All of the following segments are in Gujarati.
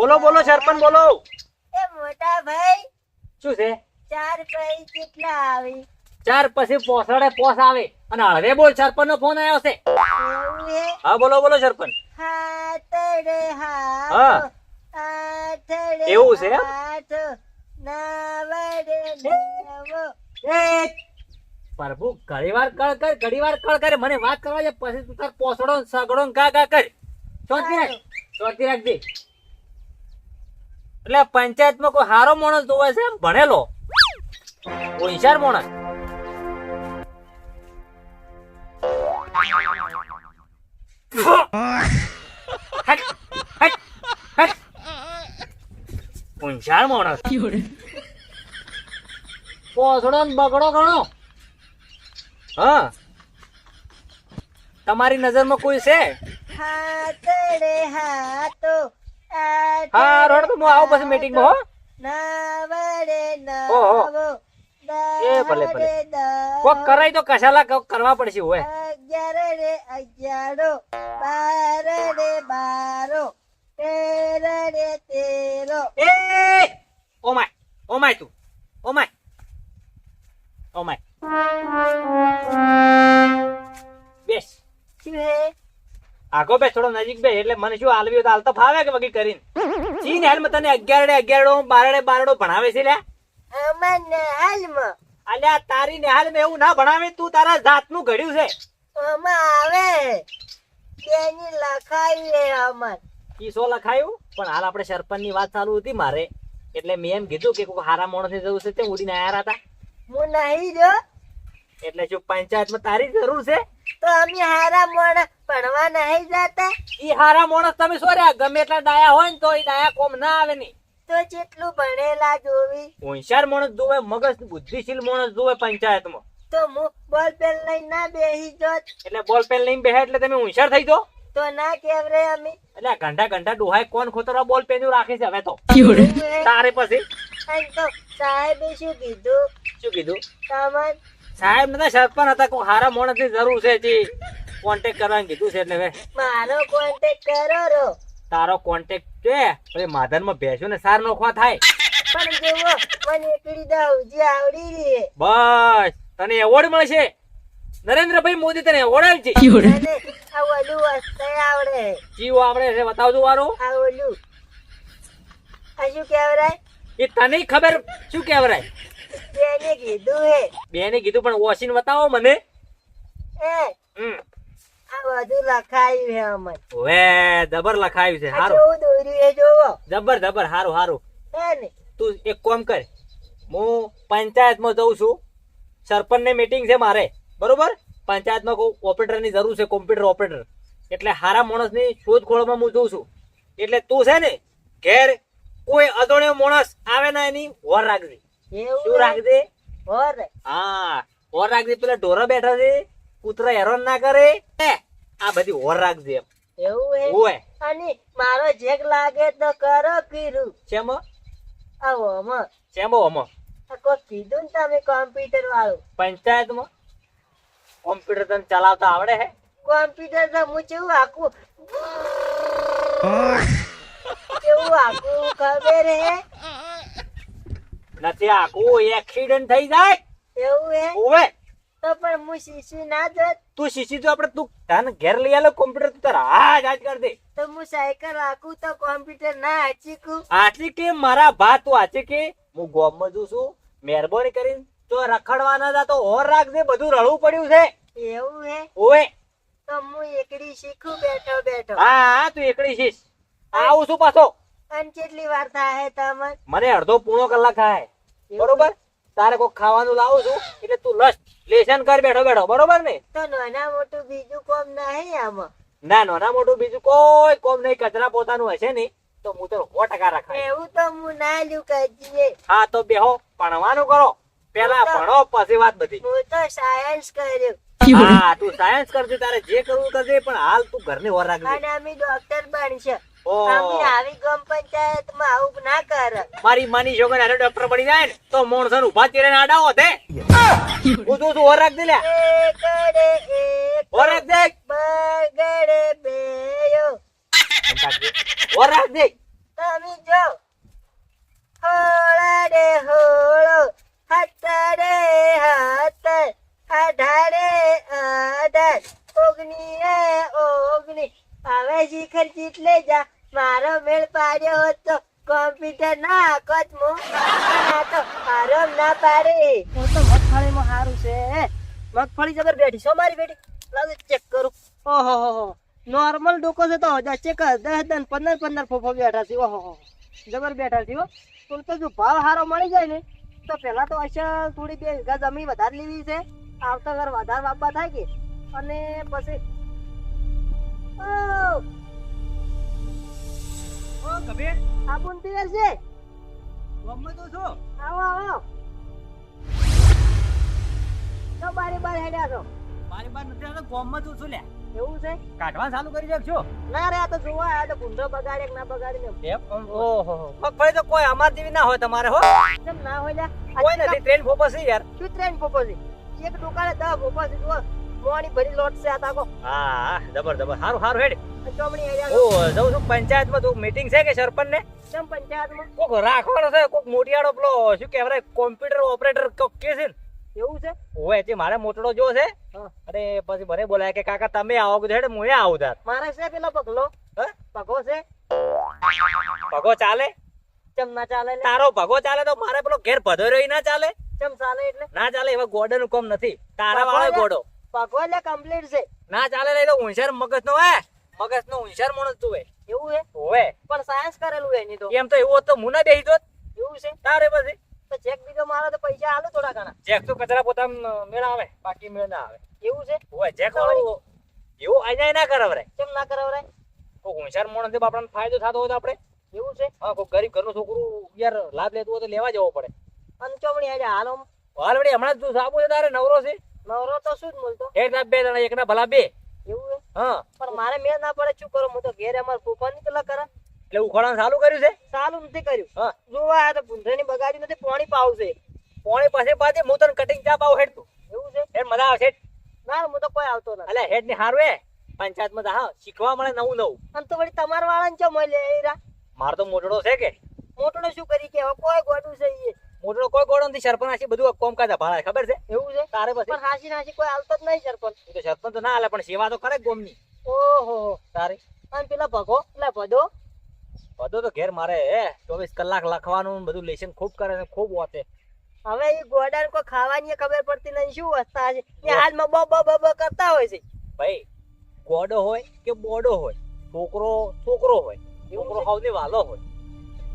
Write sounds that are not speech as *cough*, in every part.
બોલો બોલો સરપંચ બોલો. એ મોટા ભાઈ શું છે? ચાર પૈ કેટલા આવી? ચાર પછી પોસડે પોસ આવે. અને હળવે બોલ સરપંચ નો ફોન આવ્યો છે. હા બોલો બોલો સરપંચ. હાથડે હા. એવું છે પ્રભુ ઘણી વાર કળ કર ઘણી વાર કળ કરે. મને વાત કરવા છે પછી તું તાર પોસડો સગડો ને ગા ગા કર. ચોથી રાખ. ચોથી રાખજે. એટલે પંચાયતમાં કોઈ સારો માણસ જોવે છે એમ? ભણેલો. હોશિયાર માણસ. હોશિયાર માણસ. પોસડો ને બગડો ઘણો હા. તમારી નજરમાં કોઈ છે? હા હાથો. હા રોડ તો હું આવું પછી મીટિંગમાં હો. ઓહો. એ ભલે, ભલે. કોક કરાય તો કશાલા કોક કરવા પડશે હોય અગિયાર રે અગિયારો બાર રે બારો તેર રે તેરો. એ ઓમાય ઓમાય તું ઓ માય બેસ. શું આગો બે થોડો નજીક બે એટલે મને શું હાલવી હોય તો હાલ ફાવે કે વગી કરીને? ચીન હાલ તને અગિયારડે અગિયારડો બારડે બારડો ભણાવે છે લે? અલ્યા તારી નેહાલ મેં એવું ના ભણાવે તું તારા જાતનું ઘડ્યું છે. આવે. તેની લખાઈ લે અમર ઈ સો લખાયું? પણ હાલ આપણે સરપંચની વાત ચાલુ હતી મારે. એટલે મેં એમ કીધું કે કોઈ હારા માણસ જવું છે તે ઉડીને આયા હતા હું નહીં જો. એટલે શું પંચાયતમાં તારી જરૂર છે? તો અમે હારા મોણા ભણવા નહીં જતા. ઈ હારા મોણસ તમે સોર્યા ગમે એટલા ડાયા હોય ને તો ઈ ડાયા કોમ ના આવે ને. તો જેટલું ભણેલા જોવી. હોશિયાર માણસ જોવે મગજ બુદ્ધિશીલ માણસ જોવે પંચાયતમાં. તો હું બોલ પેન લઈને ના બેહી જોત. એટલે બોલ પેન લઈને બેહે એટલે તમે હોશિયાર થઈ જો. તો ના કેવરે અમે. એટલે ઘંટા ઘંટા ડોહાય કોણ ખોતરા બોલ પેન રાખે છે હવે તો. *laughs* તારે પછી? સાહેબે શું કીધું? શું કીધું? સામાન સાહેબ નતા સરપંચ હતા કોઈ હારા માણસની જરૂર છે જી. કોન્ટેક કરવાનું કીધું છે એટલે હવે. મારો કોન્ટેક કરો રો. તારો કોન્ટેક્ટ છે માધનમાં ભેંસો ને સાર નોખવા થાય. પણ જેવો મને એકડી દઉં આવડી રહી બસ તને એવોર્ડ મળશે. નરેન્દ્રભાઈ મોદી તને એવોર્ડ અને આ ઓલું વસ્તે આવડે. જીવો આવડે છે બતાવજો વારો. આ ઓલું. આ શું કહેવાય? એ તને ખબર શું કહેવરાય તેને કીધું હે. બેને કીધું પણ વોશિન બતાવો મને. એ હમ. આ બધું લખાયું હે અમર ઓએ જબર લખાયું છે હારું. જેવું દોર્યું હે જોવો. જબર જબર હારું હારું. હે ને. તું એક કામ કર હું પંચાયતમાં જઉં છું. સરપંચને મીટિંગ છે મારે બરોબર? પંચાયતમાં કોઈ ઓપરેટરની જરૂર છે કોમ્પ્યુટર ઓપરેટર એટલે હારા માણસની શોધખોળમાં હું જોઉં છું. એટલે તું છે ને ઘેર કોઈ અજોણ્યો માણસ આવે ના એની વર રાખજે. શું? રાખજે? હોર. હા વર રાખજે. પેલા ઢોરા બેઠા છે. કૂતરા હેરાન ના કરે. આ બધી વર રાખજે એમ. એવું હે? ઓય અને મારો જેક લાગે તો કરો કીધું ચેમો આવો અમર શેમો અમો કીધું ને તમે કોમ્પ્યુટર વાળું. પંચાયતમાં? કોમ્પ્યુટર તને ચલાવતા આવડે હે? કોમ્પ્યુટર તો હું કેવું આખું કેવું આખું ખબર હે? નથી આખું એક્સિડન્ટ થઈ જાય? એવું હે? ઓવે. તો પણ હું શીશી ના જોત તું શીશી તો આપણે તું તને ઘેર લઈ આલો કોમ્પ્યુટર તું તારા હા જ કર દે. તો હું સાયકલ રાખું તો કોમ્પ્યુટર ના હાચીકું? આચી કે મારા ભા તું આચી કે? હું ગોમમાં જઉં છું મહેરબાની કરીને તો રખડવાના જા તો હોર રાખજે બધું રળવું પડ્યું છે. એવું હે? ઓવે. તો હું એકડી શીખું બેઠો બેઠો. હા હા તું એકડી શીશ આવું છું પાછો. અને કેટલી વાર થાય તમને? મને અડધો પૂણો કલાક થાય બરોબર? તારે કોઈ ખાવાનું લાવું છું એટલે તું લસ લેસન કર બેઠો બેઠો બરોબર ને? તો નાના મોટું બીજું કોમ નહીં આમાં. ના નાના મોટું બીજું કોઈ કોમ નહીં કચરા પોતાનું હશે ને તો હું તને સો ટકા રખાય એવું તો હું ના લ્યું કહીએ હા તો બેહો ભણવાનું કરો. પેલા ભણો પછી વાત બધી. હું તો સાયન્સ કર્યું. હા તું સાયન્સ કરજે તારે જે કરવું કરજે પણ હાલ તું ઘરની વર રાખજે. અને અમે ડોક્ટર બનશે. આવી ગ્રામ પંચાયતમાં આવું ના કરે. મારી માની છોકરી હારે ડોક્ટર બની જાય ને તો માણસો ઊભા ચીરે આડાવો તે. હું તું તું વર રાખજે લ્યા એકડે એક વર રાખજે બગડે બેયો. વર રાખજે તમે જો. હોળા હોળો હતરે હતર અઢારે અઢાર ઓગણીએ ઓગણી. હવે શિખર જીતલે જા. મારો મેળ પાડ્યો હોત તો કોમ્પ્યુટર ના આખત મો. તો આરામ ના પાડે. હું તો મગફળીમાં સારું છે. મગફળી જબર બેઠી છો મારી બેટી? લાગે ચેક કરું. ઓહો, હો હો. નોર્મલ ડોકો છે તો હજાર ચેક દસ દસ, પંદર પંદર ફોફો બેઠા છે. ઓહો, હો જબર બેઠા છે પણ તો જો ભાવ સારો મળી જાય ને, તો પહેલા તો અચ્છા થોડી બે વીઘા જમીન વધારે લેવી છે. આવતા ઘર વધારે વાપવા થાય કે. અને પછી ઓ કબીર. આપુન પિયર છે. ગમે તો છો. આવો આવો. તો બારી બાર હેડ્યા છો. મારી બાર નથી આવતો ગોમમાં તું છું લ્યા. એવું છે? કાઢવાનું ચાલુ કરી દેખજો ના રે આ તો જોવા આ તો ભૂંડો બગાડે કે ના બગાડે ને ઓહો મગફળી તો કોઈ અમાર જેવી ના હોય તમારે હો. કેમ ના હોય લ્યા? કોઈ નથી ટ્રેન ફોપસી યાર. શું ટ્રેન ફોપસી? એક દુકાને દસ ફોપસી જુઓ. મોણી ભરી લોટ છે આ તાકો. હા જબર જબર. સારું સારું હેડ. ચોમણી ઓ જઉં છું પંચાયતમાં. તું મીટિંગ છે કે સરપંચ ને કેમ પંચાયતમાં? કોક રાખવાનો છે કોક મોટિયાળો પેલો શું કહેવાય કોમ્પ્યુટર ઓપરેટર કોક કે છે એવું છે? ઓય તે મારે મોટડો જો છે? અરે પછી મને બોલાય કે કાકા તમે આવો કે હેડ હું આવું તાર. મારે છે પેલો પગલો. હ? પગો છે? ભગો ચાલે? ચમ ના ચાલે તારો ભગો ચાલે તો મારે પેલો ઘેર ભધો રહ્યો ના ચાલે? ચમ ચાલે એટલે? ના ચાલે એવા ગોડો નું કોમ નથી. તારા વાળો ગોડો. પગો એટલે કમ્પ્લીટ છે. ના ચાલે લે તો હોશિયાર મગજ નો હે. મગજ નો હોશિયાર માણસ તું હે. એવું છે હોવે. પણ સાયન્સ કરેલું એની તો. એમ તો એવું હોત તો હું ના બેસી જોત એવું છે? તારે પછી. તો ચેક બીજો મારો તો પૈસા આલો થોડા ઘણા. ચેક તો કચરા પોતા મેળ આવે. બાકી મેળ ના આવે. એવું છે? હોય ચેક વાળો એવું અહીંયા ના કરાવરે કેમ ના કરાવરાય? કોઈ હોશિયાર માણસ આપણને ફાયદો થતો હોય તો આપણે. એવું છે? હા કોઈ ગરીબ ઘરનું છોકરું યાર લાભ લેતું હોય તો લેવા જવો પડે. અને ચોમણી આજે હાલો હાલ વળી હમણાં તું સાબુ છે તારે નવરો છે? નવરો તો શું જ મળતો એક ના બે જણા એક ના ભલા બે. એવું હા? પણ મારે મેળ ના પડે શું કરું? હું તો ઘેર અમાર ફૂફાની પેલા કરે. એટલે ઉખાડા ચાલુ કર્યું છે? સારું નથી કર્યું. હા. જોવા આ તો ભૂંધણી બગાડી નથી પાણી પાવશે પાણી પાસે પાસે હું તને કટિંગ ચા પાવ હેડ તું. એવું છે? હેડ મજા આવશે ના હું તો કોઈ આવતો નથી. અલે હેડની હારું હે. પંચાયતમાં તો હા. શીખવા મળે નવું નવું. અને તો વળી તમારા વાળાને ચો મળે એ માર તો મોટડો છે કે? મોટડો શું કરી કે? કોઈ ગોડું છે ઈ. મોટડો કોઈ ગોળો નથી સરપંચ આશી બધું કોમ કાઢા ભાડા ખબર છે? એવું છે? તારે પછી? પણ હાસી નાસી કોઈ આવતો જ નહીં સરપંચ. તો સરપંચ તો ના હાલે પણ સેવા તો કરે ગોમની. ઓહો. તારે? અને પેલા ભગો પેલા ભદો? બધો તો ઘેર મારે હે. ચોવીસ કલાક લખવાનું બધું લેશન ખૂબ કરે ને ખૂબ વાતે હવે એ ગોડાને કોઈ ખાવાની ખબર પડતી નહીં શું વસ્તા છે? એ હાલમાં બ બ કરતા હોય છે. ભાઈ ગોડો હોય કે બોડો હોય? છોકરો છોકરો હોય. છોકરો સૌથી વાલો હોય.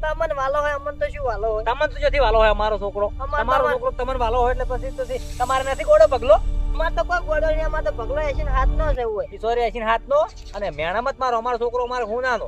તમને વાલો હોય અમને તો શું વાલો હોય? તમને તો જોથી વાલો હોય અમારો છોકરો. અમારો છોકરો તમને વાલો હોય એટલે પછી તો તમારે નથી ગોડો પગલો? અમાર તો કોઈ ગોડો નહીં અમાર તો પગલો એસી હાથ નો છે હોય. કિશોરી હાથ નો અને મેણામત મારો અમારો છોકરો અમારો હુનાનો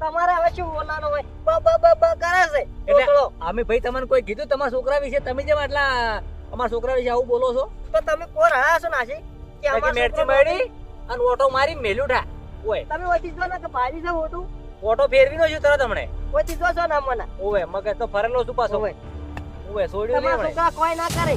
તમારે હવે શું બોલવાનો હોય? બ બ બ બ કરે છે એટલે. અમે ભાઈ તમને કોઈ કીધું તમારા છોકરા વિશે? તમે જેમ આટલા અમારા છોકરા વિશે આવું બોલો છો? તો તમે કોણ રહ્યા છો નાસી? કે અમાર મેરથી મળી અને ઓટો મારી મેલ્યું ઠા. ઓય. તમે ઓછી જો ને કે ભારી છે મોટું ઓટો ફેરવી નો છું તરત હમણે. ઓછી જોશો ને મને ઓવે મગજ તો ફરેલો છું પાછો. ઓવે. ઓવે છોડ્યું નહીં હમણે કોઈ ના કરે?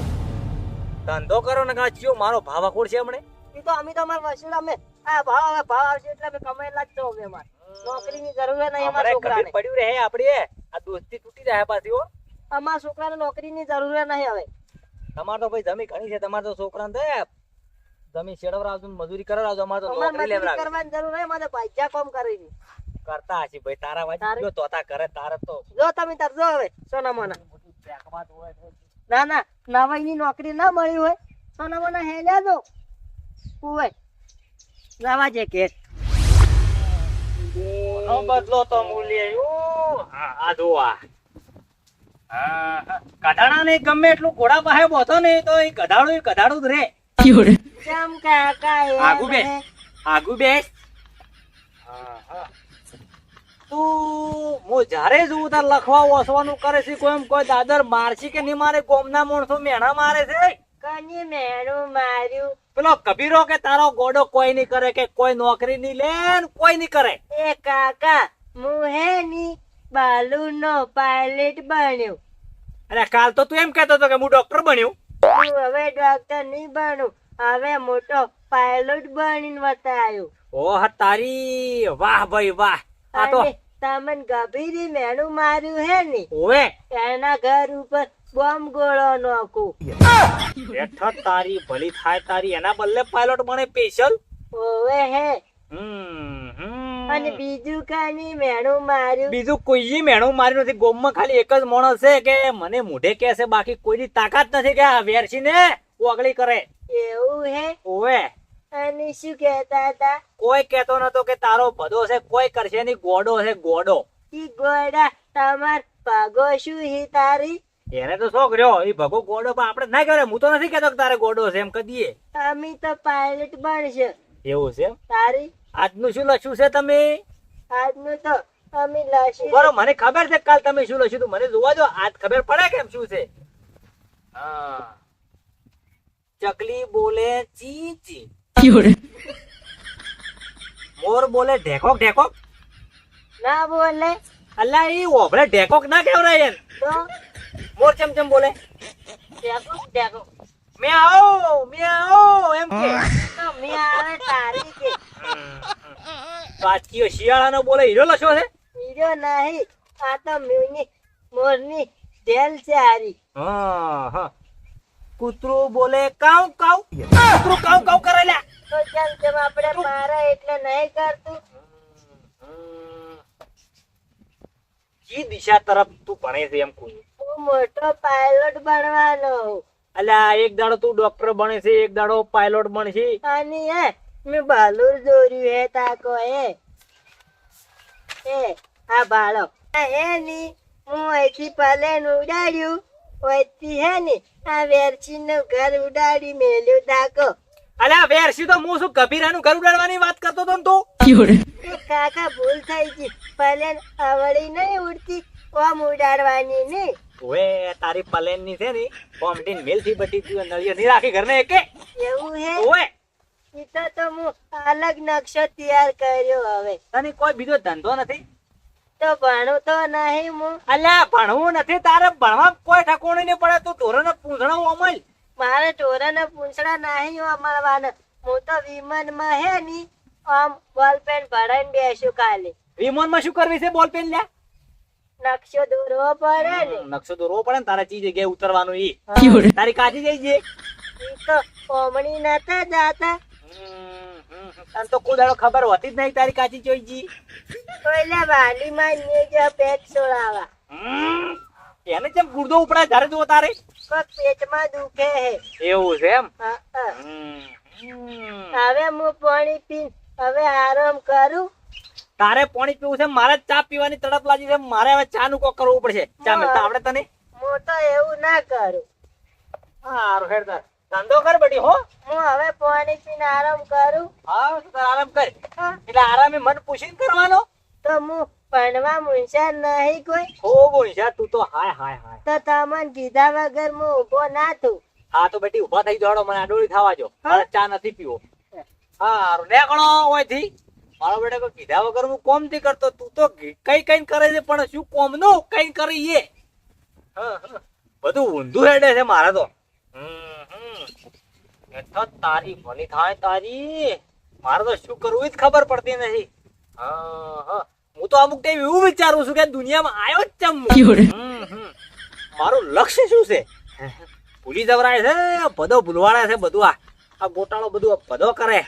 ધંધો કરો ને કાચ્યો મારો મારો ભાવાકોડ છે હમણે. એ તો અમે તો અમારા વસીલા અમે આ ભાવ હવે ભાવ આવશે એટલે અમે કમાઈ લાગતો અમે અમાર. નોકરીની જરૂર નહીં અમારે છોકરાને. પડ્યું રહે આપડી આ દોસ્તી તૂટી જાય પાછી હો. અમારા છોકરાને નોકરીની જરૂર નહીં હવે. તમારે તો ભાઈ જમી ઘણી છે તમારે તો છોકરાને ને જમી જમીન શેડવરાવજો મજૂરી કરાવજો અમારે તો નોકરી મજૂરી કરવાની જરૂર નહીં મારે ભાજ્યા કામ કરે. છે કરતા હશે ભાઈ તારા વાજી જો તોતા કરે તારે તો જો તમે તાર જો હવે સોના મોના છે. ના નવાઈ ની નોકરી ના મળી હોય સોના મોના હેલ્યા જો કુવે જવા જે કે નો બદલો તો મૂલ્ય. આ આ કઢાણા આ હા, હા. ગધાડાને ગમે એટલું ઘોડા પાસે બોધો ને તો એ એ ગધાડું જ રે કેમ કાકા બે આગુ બે. હા આગુ બેસ તું હું જ્યારે જોઉં તાર લખવા ઓસવાનું કરે છે કોઈ એમ કોઈ દાદર મારશે કે નહીં મારે? ગોમના માણસો મેણા મારે છે. કની મેણું માર્યું? પેલો કબીરો કે તારો ગોડો કોઈ નહીં કરે કે કોઈ નોકરી નહીં લે કોઈ નહીં કરે? એ કાકા હું હે ની બાલુનો પાયલટ બન્યો. અરે કાલ તો તું એમ કહેતો હતો કે હું ડોક્ટર બન્યો. હું હવે ડોક્ટર નહીં બનું. હવે મોટો પાયલટ બનીને બતાવ્યો ઓહ તારી વાહ ભાઈ વાહ. આ તો તમને ગભીરી મેણું માર્યું હે ને? ઓવે. એના ઘર ઉપર બોમ્બ ગોળો નોખું. હેઠળ તારી ભલી થાય તારી એના બદલે પાયલોટ બને સ્પેશિયલ ઓવે હે. અને બીજું કાની મેણું માર્યું. બીજું કોઈ મેણું માર્યું નથી? ગોમમાં ખાલી એક જ માણસ છે કે મને મોઢે કે છે બાકી કોઈની તાકાત નથી કે આ વેરસીને ઓગળી કરે? એવું હે? ઓવે. અને શું કહેતા હતા? કોઈ કહેતો નતો કે તારો ભદો છે કોઈ કરશે નહીં ગોડો છે ગોડો. ઈ ગોડા તમાર ભાગો શું હી તારી? એને તો શોખ રહ્યો એ ભગો ગોડો પણ આપણે ના કરે હું તો નથી કહેતો કે તારે ગોડો છે એમ કદીએ અમે તો પાયલટ બનશે. એવું છે તારી? આજનું શું લખ્યું છે તમે? આજનું તો અમે લખ્યું બરો મને ખબર છે કાલ તમે શું લખ્યું તું મને જોવા દો આજ ખબર પડે કેમ શું છે? હા. ચકલી બોલે ચી ચી મોર બોલે ઢેકોક ઢેકોક? ના બોલે. અલ્લા ઈ ઓભળે ઢેકોક ના કેવરાય યાર. મોર ચમ ચમ બોલે? ઢેકોક ઢેકોક. મે આવો મે આવો એમ કે આવે તારી કે. તો શિયાળાનો બોલે હીરો લશો છે? હીરો નહીં આ તો મ્યુની મોરની ઢેલ છે હારી. હા હા. કૂતરું બોલે કાઉ કાઉ. કૂતરું કાઉ કાઉ કરે લ્યા. તો જેમ જેમ આપણે મારા એટલે નહીં કરતું. કી દિશા તરફ તું ભણે છે એમ કહું હું મોટો પાયલોટ બનવાનો અલ્યા એક દાડો તું ડોક્ટર બને છે એક દાડો પાયલોટ બનશે આની હે મેં બાલુર દોર્યું હે તાકો હે એ આ બાળક. હે ની હું અહીંથી પ્લેન ઉડાડ્યું. ઓયથી હે ને આ વેરચી નું ઘર ઉડાડી મેલ્યું તાકો અલ્યા વેરસી તો હું શું કબીરાનું ઘર ઉડાડવાની વાત કરતો તો તું? કાકા ભૂલ થઈ ગઈ. પ્લેન અવળી નહીં ઉડતી. ઓમ ઉડાડવાની ને ઓએ તારી પલેનની છે ને કોમટીન મેલથી બટી તું નળિયો ની રાખી ઘરને એકે? એવું હે? ઓએ. ઈ તો તો હું અલગ નકશો તૈયાર કર્યો હવે. તને કોઈ બીજો ધંધો નથી? તો ભણું તો નહીં હું. અલ્યા ભણવું નથી તારે. ભણવા કોઈ ઠકોણી નહીં પડે. તું ઢોરોને પૂંછણો અમલ. મારે ટોરાના પૂંછડા નહીં અમારવાના હું તો વિમાનમાં હે ની આમ બોલ પેન ભરાઈને બેસું કાલે વિમાનમાં શું કરવી છે બોલ પેન લ્યા નકશો દોરવો પડે ને. નકશો દોરવો પડે ને તારા ચી જગ્યાએ ઉતરવાનું ઈ. તારી કાચી જઈ છે. ઈ તો કોમણી નતા જાતા. તને તો કોઈ દાડો ખબર હોતી જ નહીં તારી કાચી જોઈ જી. ઓલા વાલીમાં ને પેટ સોળાવા. એને કેમ ગુર્દો ઉપડા ઘરે જો તારે? કોક પેટમાં દુખે હે. એવું છે એમ. હવે હું પાણી પી હવે આરામ કરું. તારે પાણી પીવું છે મારે ચા પીવાની તડપ લાગી છે મારે હવે ચા નું કોક કરવું પડશે. ચા મેલતા આવડે તને? હું તો એવું ના કરું. હારું હેડ તાર. ધંધો કર બડી હો. હું હવે પાણી પીને આરામ કરું. હા તું આરામ કર. એટલે આરામે મન પૂછીને કરવાનો? તો હું ભણવા મૂંઝા નહીં કોઈ? ખૂબ મૂંઝા તું તો હાય હાય હાય. તો તમને કીધા વગર હું ઊભો ના થું. હા તો બેટી ઊભા થઈ જાડો મને આડોળી થવા જો હા? ચા નથી પીવો. હારું નેકળો હોયથી. મારો બેટા કોઈ કીધા વગર હું કોમથી કરતો? તું તો કઈ કઈ કરે છે પણ શું કોમ નો કઈ કરી એ હા, હા. બધું ઊંધું હેડે છે મારે તો. હમ, હમ. એ તો તારી ભલી થાય તારી. મારે તો શું કરવું જ ખબર પડતી નથી. હા, હા. હું તો અમુક ટાઈમ એવું વિચારું છું કે દુનિયામાં આવ્યો જ ચમ. મારું લક્ષ્ય શું છે? ભૂલી જવરાય છે બધો ભૂલવાડે છે બધું આ. આ ગોટાળો બધું બધો કરે.